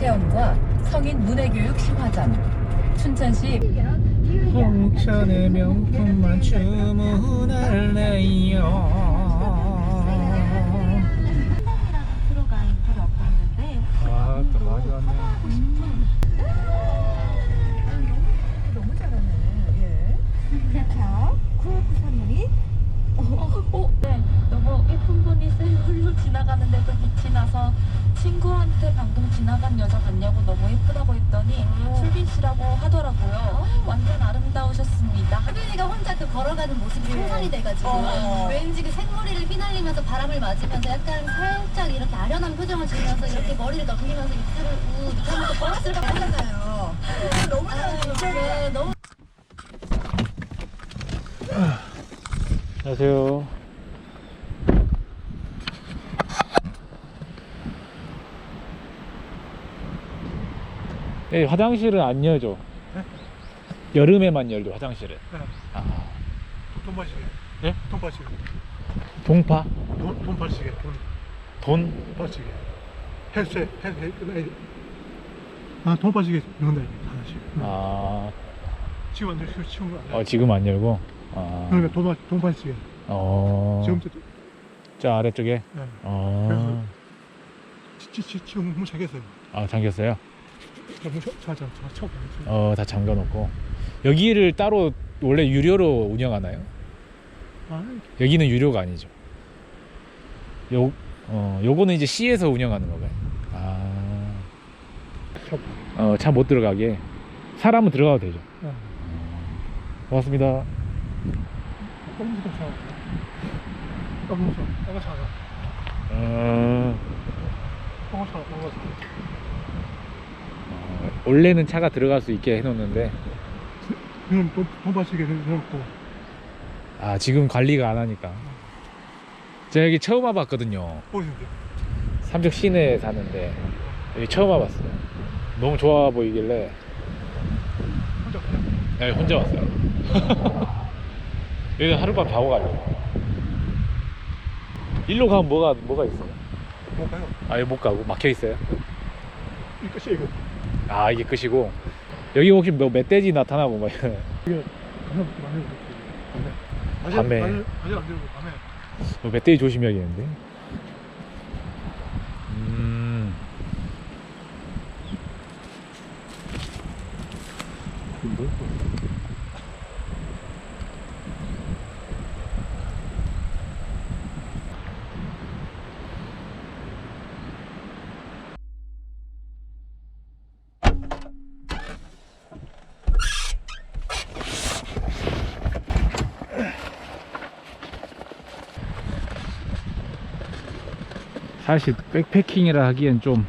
체험과 성인 문해교육 시화전 춘천시 홍천의 명품만 주문할래요 들어가 인터뷰 없었는데 아또 많이 왔네 너무 잘하네 예. 자, 쿠어트 선물이 어, 네. 너무 예쁜 분이 셀룰로 지나가는데도 빛이 나서 친구한테 방금 지나간 여자 같냐고 너무 예쁘다고 했더니 술빈 씨라고 하더라고요. 완전 아름다우셨습니다. 수빈이가 혼자 그 걸어가는 모습이 상상이 돼가지고 어. 왠지 그 생머리를 휘날리면서 바람을 맞으면서 약간 살짝 이렇게 아련한 표정을 지으면서 이렇게 머리를 넘기면서 입술을 우 이렇게 하면서 버스를 가잖아요. 너무 잘하죠. 너무 안녕하세요 네, 화장실은 안 열죠 여름에만 열죠 화장실은 아, 돈 파시게. 예? 돈 파시게. 동파? 돈, 돈 파시게. 돈 돈? 파시게. 헬스, 헬스, 돼. 아, 돈 파시게. 이런다, 이게. 하나씩. 아, 지금 안 돼. 지금 안 돼. 어, 지금 안 열고 아, 그러니까 돈, 파- 돈 파시게. 어, 지금, 저, 저 아래쪽에 네. 어, 지, 지, 지, 지금 문 잠겼어요. 아 잠겼어요? 어, 다 잠가놓고 여기를 따로 원래 유료로 운영하나요? 아, 여기는 유료가 아니죠. 요, 어, 요거는 이제 시에서 운영하는 거가요. 아, 쳐. 어, 차 못 들어가게 사람은 들어가도 되죠. 네. 고맙습니다. 껌도 쳐. 껌도 쳐. 껌도 쳐. 어, 쳐. 원래는 차가 들어갈 수 있게 해놓는데 돈, 돈 파시게 해놓고. 아 지금 관리가 안 하니까 제가 여기 처음 와봤거든요. 보이는데. 삼척 시내에 사는데 여기 처음 와봤어요. 너무 좋아 보이길래 혼자 그냥. 네, 혼자 왔어요. 여기 하룻밤 자고 가려고. 일로 가면 뭐가 뭐가 있어요? 뭐 가요? 아 여기 못 가고 막혀 있어요. 이 끝이 이거. 아 이게 끝이고 여기 혹시 뭐 멧돼지 나타나고 막 이런 이게 밤에. 밤에. 낮에 안 되고 밤에. 뭐 멧돼지 조심해야겠는데. 음. 사실 백패킹이라 하기엔 좀,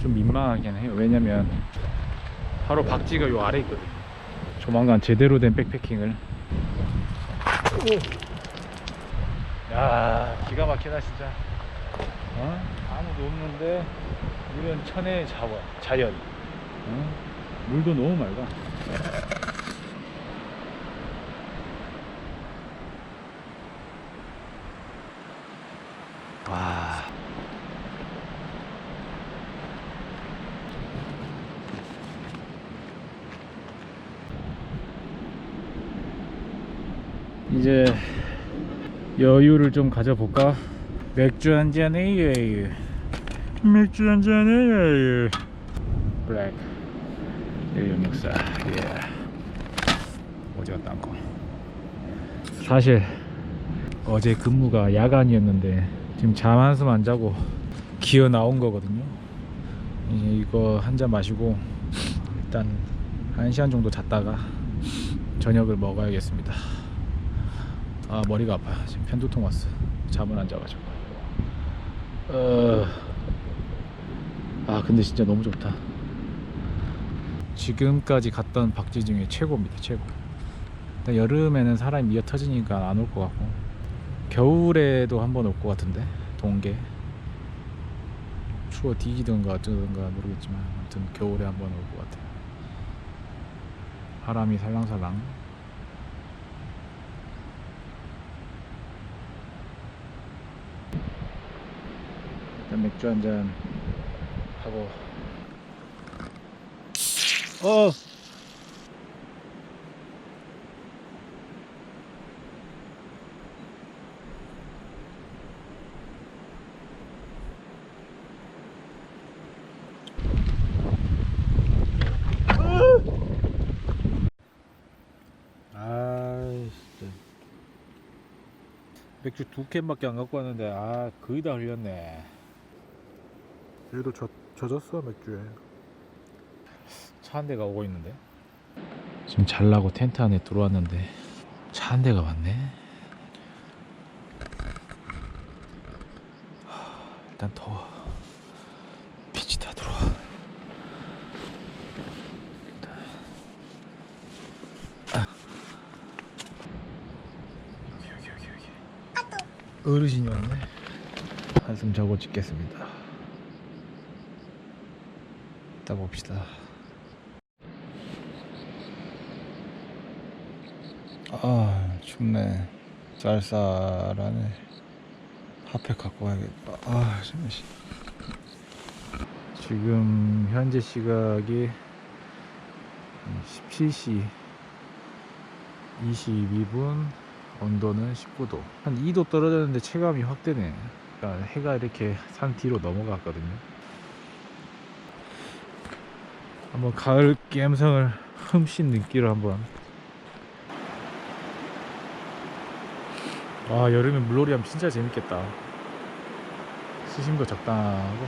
좀 민망하긴 해요. 왜냐면 바로 박지가 요 아래 있거든요. 조만간 제대로 된 백패킹을. 야, 기가 막히다 진짜. 어? 아무도 없는데 이런 천혜의 자원, 자연. 어? 물도 너무 맑아. 와. 이제 여유를 좀 가져볼까? 맥주 한 잔에. 맥주 한 잔에. 블랙 1664. 예. 어디 갔다 안고. 사실 어제 근무가 야간이었는데 지금 잠 한숨 안 자고 기어 나온 거거든요. 이거 한 잔 마시고 일단 한 시간 정도 잤다가 저녁을 먹어야겠습니다. 아 머리가 아파요. 지금 편두통 왔어 잠을 안 자가지고. 어... 아 근데 진짜 너무 좋다. 지금까지 갔던 박쥐 중에 최고입니다 최고. 여름에는 사람이 미어 터지니까 안 올 것 같고. 겨울에도 한번 올 것 같은데 동계. 추워 뒤지던가 어쩌던가 모르겠지만 아무튼 겨울에 한번 올 것 같아요. 바람이 살랑살랑 일단 맥주 한 잔 하고. 어! 맥주 두 캔밖에 안 갖고 왔는데 아 거의 다 흘렸네 얘도 젖, 젖었어 맥주에? 차 한 대가 오고 있는데? 지금 잘라고 텐트 안에 들어왔는데 차 한 대가 왔네. 하, 일단 더워. 빛이 다 들어와. 여기 여기 여기. 여기 어르신이 왔네. 한숨 자고 찍겠습니다 이따 봅시다. 아 춥네. 쌀쌀하네. 핫팩 갖고 와야겠다. 아 씨. 지금 현재 시각이 17시 22분 온도는 19도. 한 2도 떨어졌는데 체감이 확 되네. 그러니까 해가 이렇게 산 뒤로 넘어갔거든요 한번 가을 감성을 흠씬 느끼러 한번. 와 여름에 물놀이 하면 진짜 재밌겠다. 수심도 적당하고.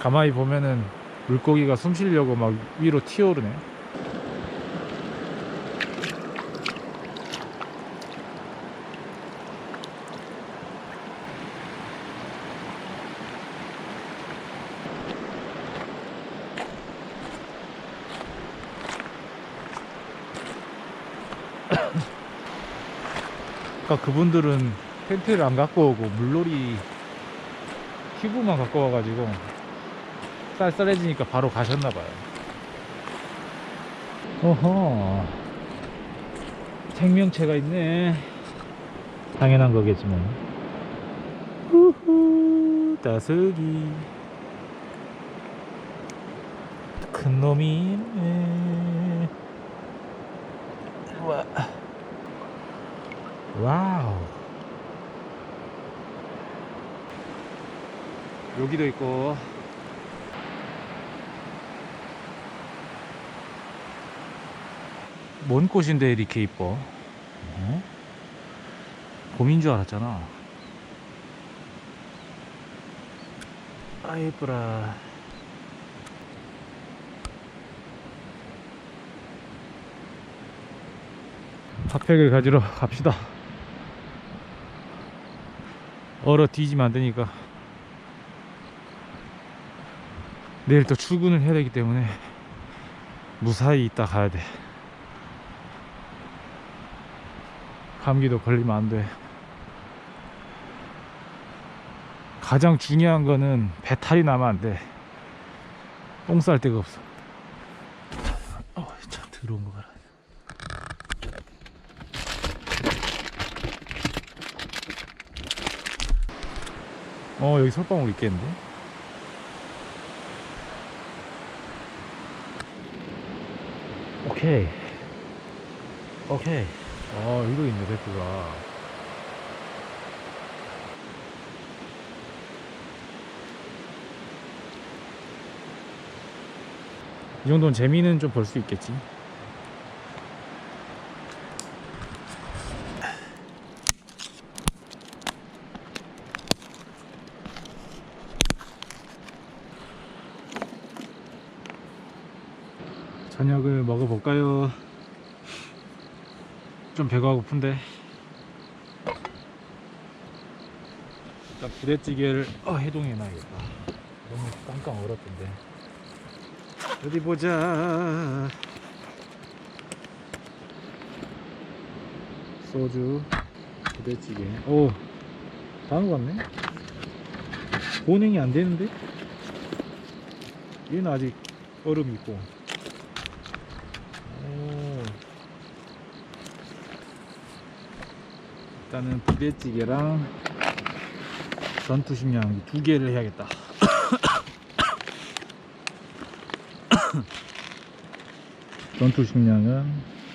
가만히 보면은 물고기가 숨 쉬려고 막 위로 튀어오르네 아까 그분들은 텐트를 안 갖고 오고 물놀이 튜브만 갖고 와가지고 쌀쌀해지니까 바로 가셨나봐요. 어허. 생명체가 있네. 당연한 거겠지만. 후후, 따스기. 큰 놈이. 와. 와우. 여기도 있고. 뭔 꽃인데 이렇게 이뻐? 어? 봄인 줄 알았잖아. 아 예쁘라. 핫팩을 가지러 갑시다. 얼어 뒤지면 안 되니까. 내일 또 출근을 해야 되기 때문에 무사히 있다 가야 돼. 감기도 걸리면 안 돼. 가장 중요한 거는 배탈이 나면 안 돼. 똥 쌀 데가 없어. 어, 참 더러운 거 봐라. 어, 여기 솔방울 있겠는데? 오케이. 오케이. 아, 여기도 있네, 데크가. 이 정도는 재미는 좀 볼 수 있겠지. 저녁을 먹어 볼까요? 좀 배가 고픈데. 일단 부대찌개를 어, 해동해 놔야겠다. 너무 깜깜 얼었던데. 어디 보자. 소주 부대찌개. 오 다 녹았네? 보냉이 안 되는데? 얘는 아직 얼음이 있고 일단은 부대찌개랑 전투식량 두 개를 해야겠다. 전투식량은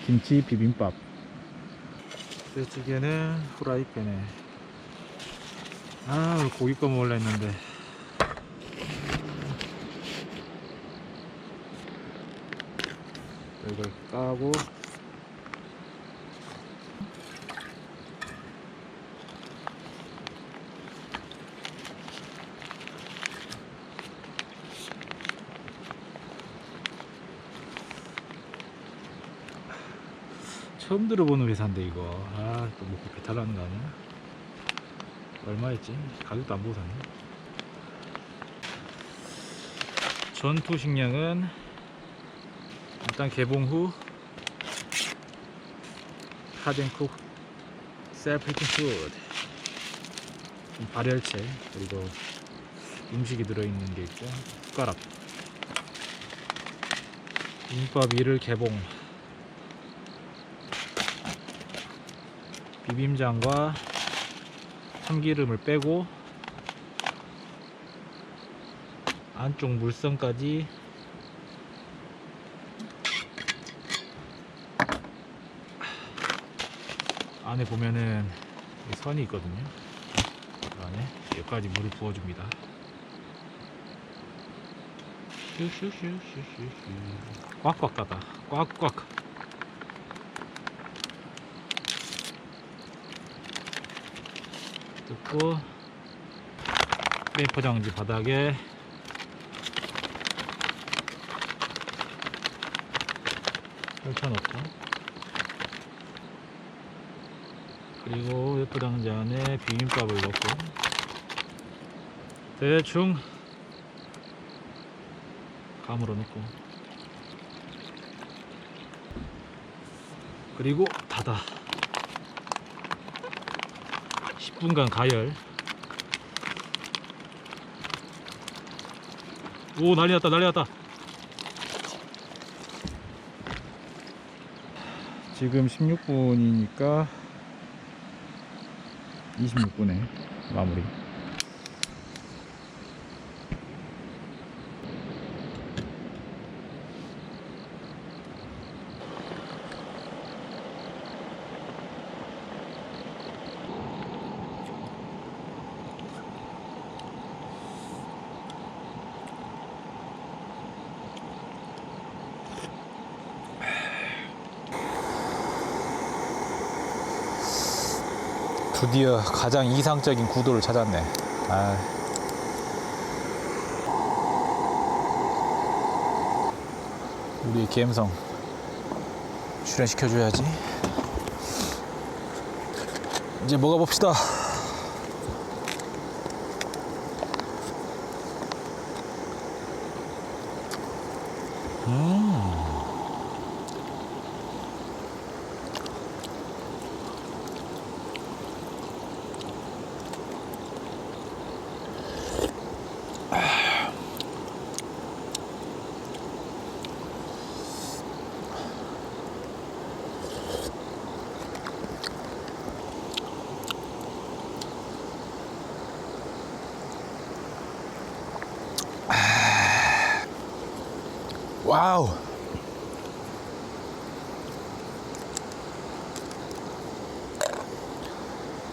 김치 비빔밥. 부대찌개는 후라이팬에. 아, 고기 꺼 먹으려 했는데. 이걸 까고 처음 들어보는 회사인데 이거. 아또 먹고 배탈 나는 거 아니야? 얼마였지? 가격도 안 보고 샀네. 전투 식량은 일단 개봉 후 카덴쿡 셀프리팅 푸드. 발열체. 그리고 음식이 들어있는 게 있고 숟가락. 김밥 1을 개봉 비빔장과 참기름을 빼고 안쪽 물성까지 안에 보면은 이 선이 있거든요. 그 안에 여기까지 물을 부어줍니다. 슈슈슈슈슈슈 꽉꽉 닫아 꽉꽉 뜯고 맨 포장지 바닥에 펼쳐놓고 그리고 포장지 안에 비빔밥을 넣고 대충 감으로 넣고 그리고 닫아 분간 가열. 오 난리 났다 난리 났다. 지금 16분이니까 26분에 마무리 드디어 가장 이상적인 구도를 찾았네. 아. 우리 감성 출연시켜줘야지. 이제 먹어 봅시다. 음. 와우.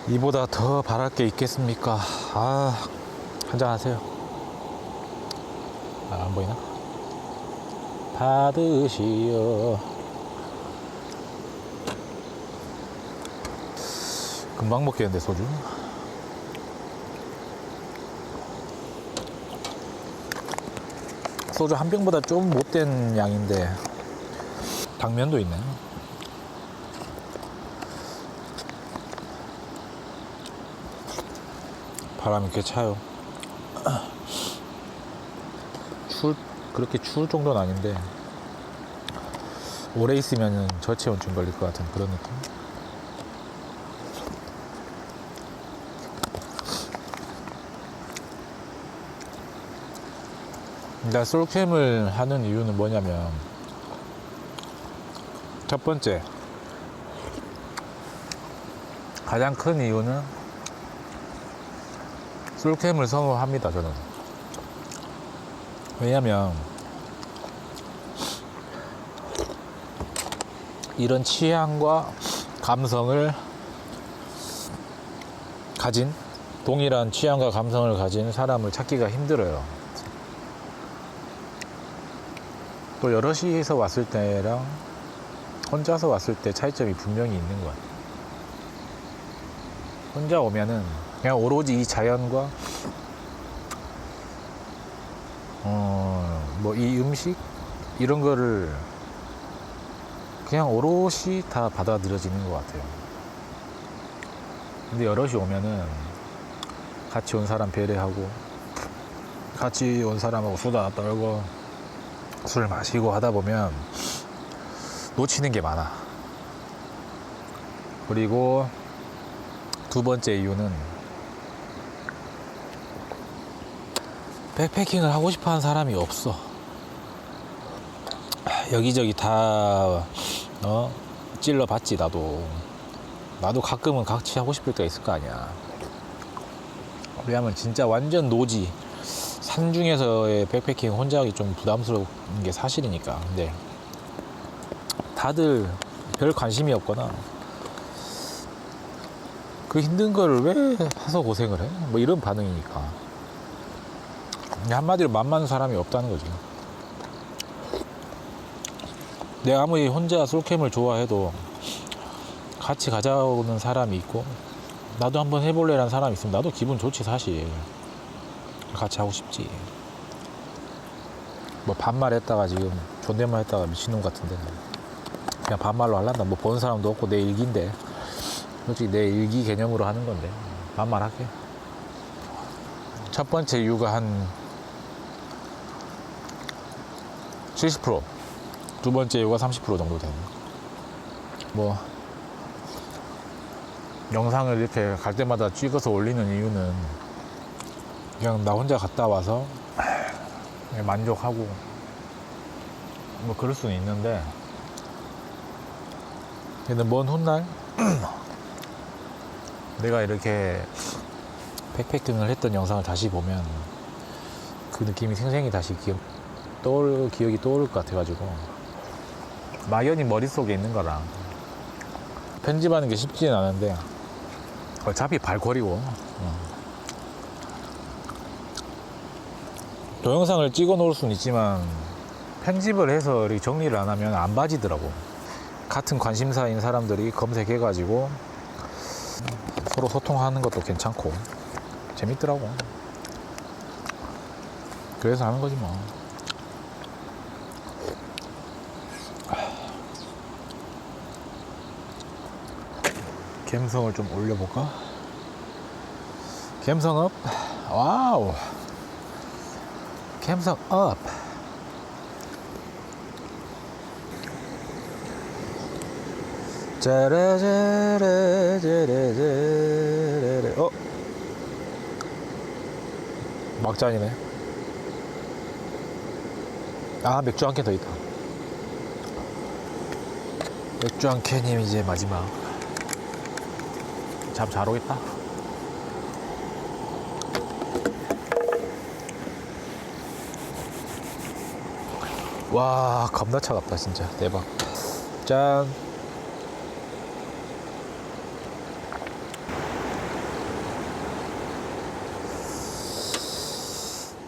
이보다 더 바랄 게 있겠습니까? 아, 한잔 하세요. 아, 안 보이나? 받으시오. 금방 먹겠는데, 소주? 소주 한 병보다 좀 못된 양인데 당면도 있네 바람이 꽤 차요. 추울 그렇게 추울 정도는 아닌데 오래 있으면은 저체온증 걸릴 것 같은 그런 느낌. 나 솔캠을 하는 이유는 뭐냐면 첫 번째 가장 큰 이유는 솔캠을 선호합니다 저는. 왜냐면 이런 취향과 감성을 가진 동일한 취향과 감성을 가진 사람을 찾기가 힘들어요. 또 여럿이서 왔을 때랑 혼자서 왔을 때 차이점이 분명히 있는 것 같아요. 혼자 오면은 그냥 오로지 이 자연과 어 뭐 이 음식 이런 거를 그냥 오롯이 다 받아들여지는 것 같아요. 근데 여럿이 오면은 같이 온 사람 배려하고 같이 온 사람하고 수다 떨고 술 마시고 하다 보면 놓치는 게 많아. 그리고 두 번째 이유는 백패킹을 하고 싶어 하는 사람이 없어. 여기저기 다, 어, 찔러 봤지, 나도. 나도 가끔은 같이 하고 싶을 때가 있을 거 아니야. 왜냐면 진짜 완전 노지. 산 중에서의 백패킹 혼자 하기 좀 부담스러운 게 사실이니까. 근데 다들 별 관심이 없거나 그 힘든 거를 왜 해서 고생을 해? 뭐 이런 반응이니까. 그냥 한마디로 만만한 사람이 없다는 거지. 내가 아무리 혼자 솔캠을 좋아해도 같이 가자오는 사람이 있고 나도 한번 해볼래라는 사람이 있으면 나도 기분 좋지 사실. 같이 하고 싶지. 뭐 반말 했다가 지금 존댓말 했다가 미친놈 같은데. 그냥 반말로 할란다 뭐 보는 사람도 없고 내 일기인데. 솔직히 내 일기 개념으로 하는 건데. 반말할게. 첫 번째 이유가 한 70%, 두 번째 이유가 30% 정도 되는. 뭐 영상을 이렇게 갈 때마다 찍어서 올리는 이유는 그냥 나 혼자 갔다 와서 만족하고 뭐 그럴 수는 있는데 근데 먼 훗날 내가 이렇게 백패킹을 했던 영상을 다시 보면 그 느낌이 생생히 다시 기억 떠올 기억이 떠오를 것 같아가지고. 막연히 머릿속에 있는 거랑 편집하는 게 쉽지는 않은데. 어차피 발걸이고. 어. 동영상을 찍어 놓을 수는 있지만 편집을 해서 정리를 안 하면 안 봐지더라고. 같은 관심사인 사람들이 검색해 가지고 서로 소통하는 것도 괜찮고. 재밌더라고. 그래서 하는 거지 뭐 감성을 좀 올려볼까? 감성 업 와우 감성 업 짜라짜라짜라짜라라 어? 막잔이네 아 맥주 한 캔 더 있다 맥주 한 캔이 이제 마지막 잠잘 오겠다. 와, 겁나 차갑다, 진짜. 대박. 짠.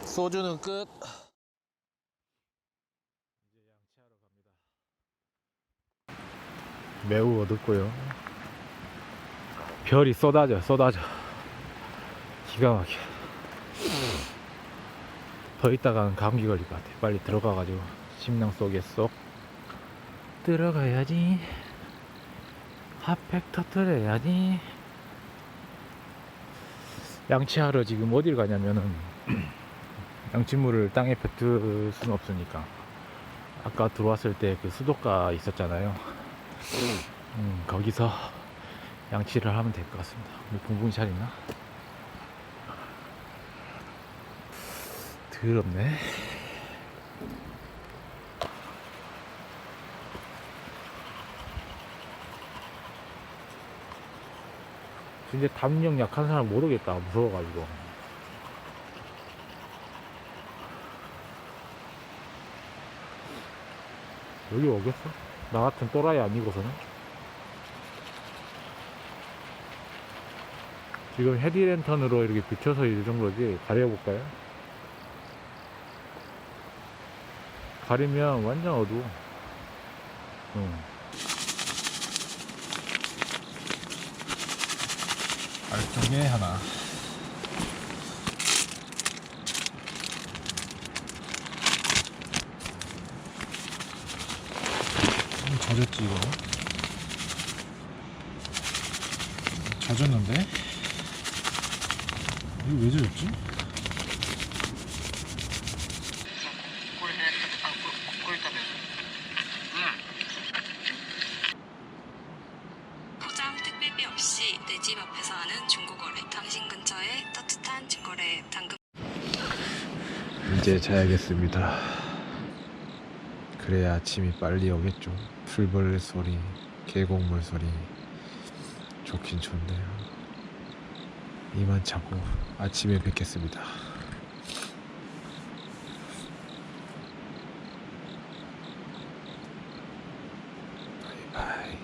소주는 끝. 매우 어둡고요. 별이 쏟아져 쏟아져. 기가 막혀. 더 있다가는 감기 걸릴 것 같아. 빨리 들어가가지고 심장 속에 쏙 들어가야지. 핫팩 터트려야지. 양치하러 지금 어딜 가냐면은 양치물을 땅에 뱉을 수는 없으니까. 아까 들어왔을 때 그 수도가 있었잖아요. 음, 거기서 양치를 하면 될 것 같습니다. 우리 붕붕이 잘 있나? 더럽네. 진짜 담력 약한 사람 못 오겠다. 무서워가지고. 여기 오겠어? 나 같은 또라이 아니고서는? 지금 헤디랜턴으로 이렇게 비춰서 이런 거지. 가려볼까요? 가리면 완전 어두워. 응. 알통에 하나. 좀 젖었지 이거. 젖었는데? 이거 왜 젖었지? 포장 택배비 없이 내 집 앞에서 하는 중고거래. 당신 근처에 따뜻한 중고거래 당근. 이제 자야겠습니다. 그래야 아침이 빨리 오겠죠. 풀벌레 소리, 계곡물 소리 좋긴 좋네요. 이만 자고 아침에 뵙겠습니다. 바이바이.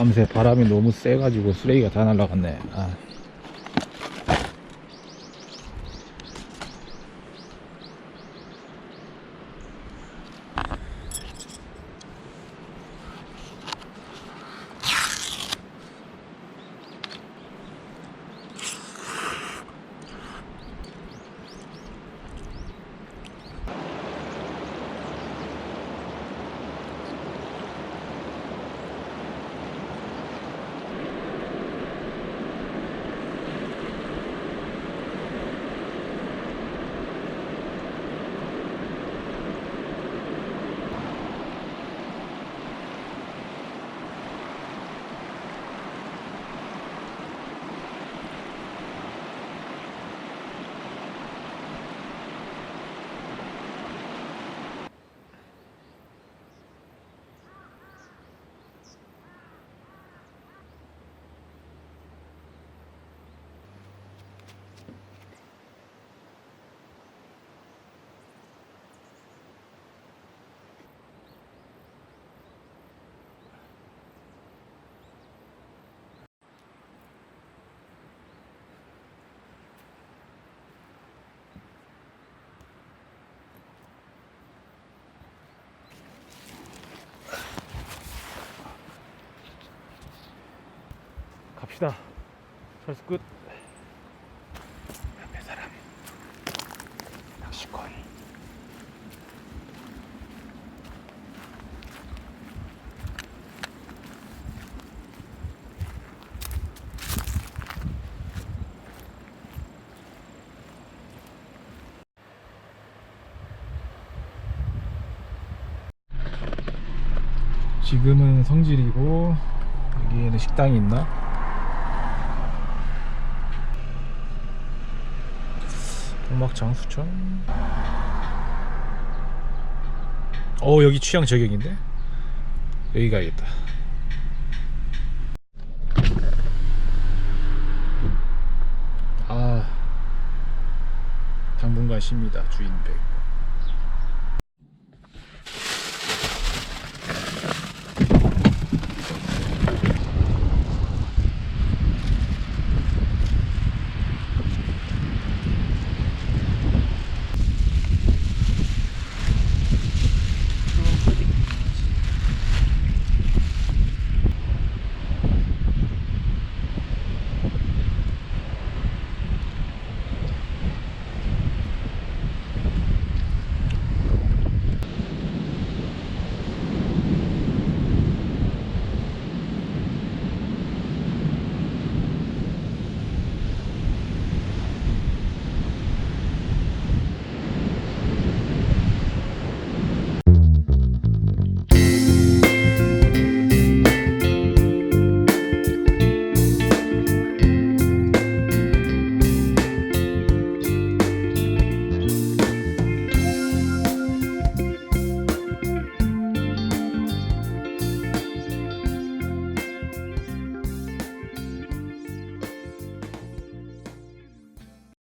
밤새 바람이 너무 세가지고 쓰레기가 다 날라갔네. 아. 갑시다. 철수 끝. 옆에 사람. 낚시꾼. 지금은 성질이고 여기에는 식당이 있나? 수천? 어 여기 취향 저격인데? 여기 가야겠다. 아 당분간 쉽니다 주인 백